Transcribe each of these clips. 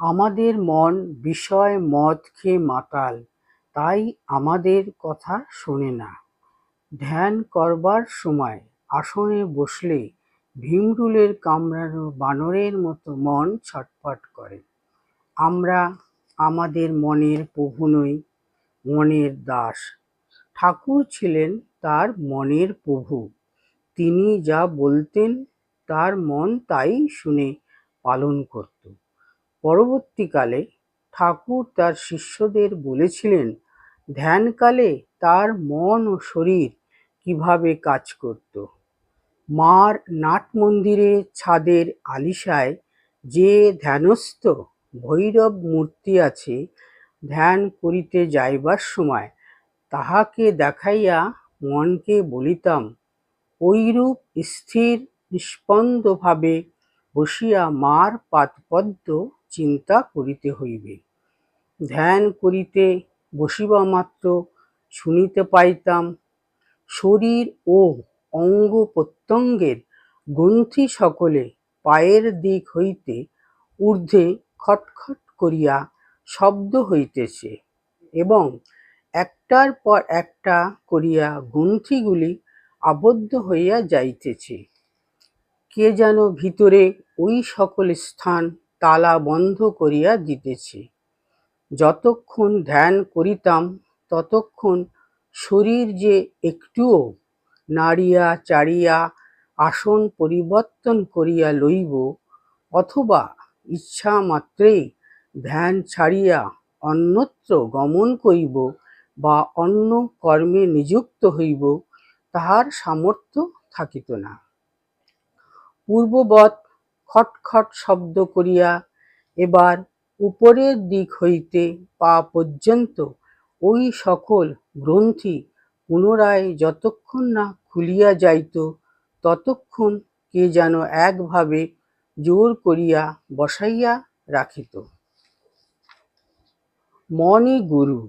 আমাদের মন বিষয় মদ খেয়ে মাতাল, তাই আমাদের কথা শোনে না। ধ্যান করবার সময় আসনে বসলে ভিমরুলের কামড়ানো বানরের মতো মন ছটফট করে। আমরা আমাদের মনের প্রভু নই, মনের দাস। ঠাকুর ছিলেন তার মনের প্রভু। তিনি যা বলতেন তার মন তাই শুনে পালন করত। পরবর্তীকালে ঠাকুর তার শিষ্যদের বলেছিলেন, ধ্যানকালে তার মন ও শরীর কীভাবে কাজ করত? মার নাট মন্দিরে ছাদের আলিশায় যে ধ্যানস্থ ভৈরব মূর্তি আছে, ধ্যান করিতে যাইবার সময় তাহাকে দেখাইয়া মনকে বলিতাম, ঐরূপ স্থির নিস্পন্দভাবে বসিয়া মার পাদপদ্ম চিন্তা করিতে হইবে। ধ্যান করিতে বসিবামাত্র শুনিতে পাইতাম শরীর ও অঙ্গ প্রত্যঙ্গের গ্রন্থি সকলে পায়ের দিক হইতে ঊর্ধ্বে খটখট করিয়া শব্দ হইতেছে এবং একটার পর একটা করিয়া গ্রন্থিগুলি আবদ্ধ হইয়া যাইতেছে। কে যেন ভিতরে ওই সকল স্থান তালা বন্ধ করিয়া দিতেছে। যতক্ষণ ধ্যান করিতাম, ততক্ষণ শরীর যে একটুও নাড়িয়া চাড়িয়া আসন পরিবর্তন করিয়া লইব, অথবা ইচ্ছা মাত্রেই ধ্যান ছাড়িয়া অন্যত্র গমন করিব বা অন্য কর্মে নিযুক্ত হইব, তাহার সামর্থ্য থাকিত না। পূর্ববৎ খটখট শব্দ করিয়া এবার উপরের দিক হইতে পা পর্যন্ত ওই সকল গ্রন্থি পুনরায় যতক্ষণ না খুলিয়া যাইত, ততক্ষণ কে যেন একভাবে জোর করিয়া বসাইয়া রাখিত। মনই গুরু,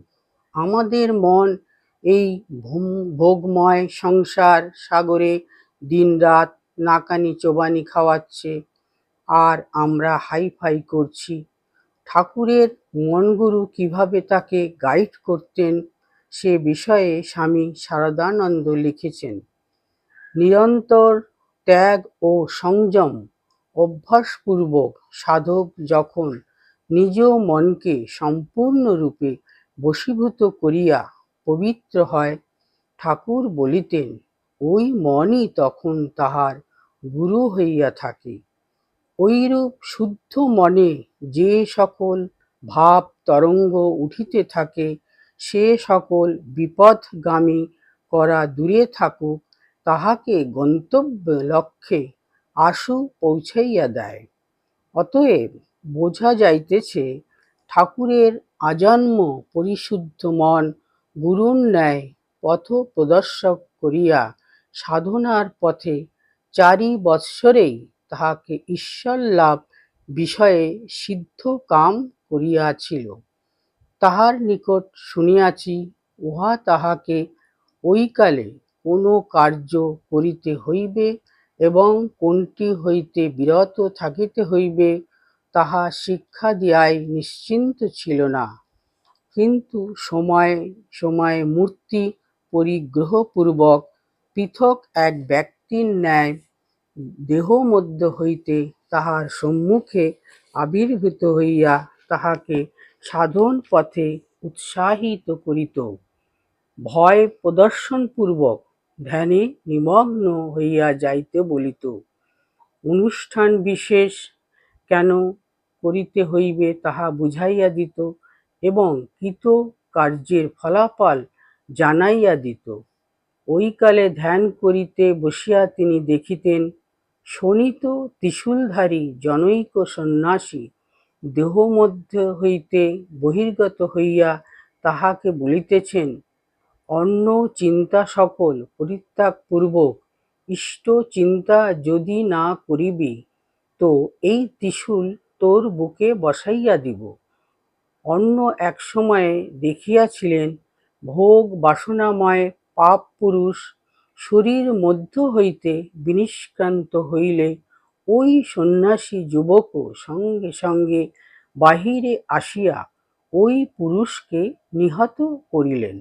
আমাদের মন এই ভোগময় সংসার সাগরে দিনরাত নাকানি চোবানি খাওয়াচ্ছে। আর আমরা হাইফাই করছি। ঠাকুরের মনগুরু কীভাবে তাকে গাইড করতেন সে বিষয়ে স্বামী শারদানন্দ লিখেছেন। নিরন্তর ত্যাগ ও সংযম, অভ্যাসপূর্বক সাধক যখন নিজ মনকে সম্পূর্ণরূপে বশীভূত করিয়া পবিত্র হয়, ঠাকুর বলিতেন, ওই মনই তখন তাহার গুরু হইয়া থাকে। ঐরূপ শুদ্ধ মনে যে সকল ভাব তরঙ্গ উঠিতে থাকে, সে সকল বিপথগামী করা দূরে থাকুক, তাহাকে গন্তব্য লক্ষ্যে আশু পৌঁছাইয়া দেয়। অতএব বোঝা যাইতেছে, ঠাকুরের আজন্ম পরিশুদ্ধ মন গুরুর ন্যায় পথ প্রদর্শক করিয়া সাধনার পথে চারি বৎসরেই তাহাকে ঈশ্বর লাভ বিষয়ে সিদ্ধ কাম করিয়াছিল। তাহার নিকট শুনিয়াছি, উহা তাহাকে ওইকালে কোন কার্য করিতে হইবে এবং কোনটি হইতে বিরত থাকিতে হইবে তাহা শিক্ষা দিয়াই নিশ্চিন্ত ছিল না। কিন্তু সময়ে সময়ে মূর্তি পরিগ্রহপূর্বক পৃথক এক ব্যক্তির ন্যায় দেহমধ্য হইতে তাহার সম্মুখে আবির্ভূত হইয়া তাহাকে সাধন পথে উৎসাহিত করিত। ভয় প্রদর্শনপূর্বক ধ্যানে নিমগ্ন হইয়া যাইতে বলিত, অনুষ্ঠান বিশেষ কেন করিতে হইবে তাহা বুঝাইয়া দিত এবং কৃত কার্যের ফলাফল জানাইয়া দিত। ওইকালে ধ্যান করিতে বসিয়া তিনি দেখিতেন শোণিত ত্রিশূলধারী জনৈক সন্ন্যাসী দেহ দেহমধ্য হইতে বহির্গত হইয়া তাহাকে বলিতেছেন অন্য চিন্তা সকল পরিত্যাগপূর্বক ইষ্ট চিন্তা যদি না করিবি, তো এই ত্রিশূল তোর বুকে বসাইয়া দিব অন্য এক সময়ে দেখিয়াছিলেন, ভোগ বাসনাময় পাপ পুরুষ শরীর মধ্য হইতে বিনিষ্ক্রান্ত হইলে ওই সন্ন্যাসী যুবকও সঙ্গে সঙ্গে বাহিরে আসিয়া ওই পুরুষকে নিহত করিলেন।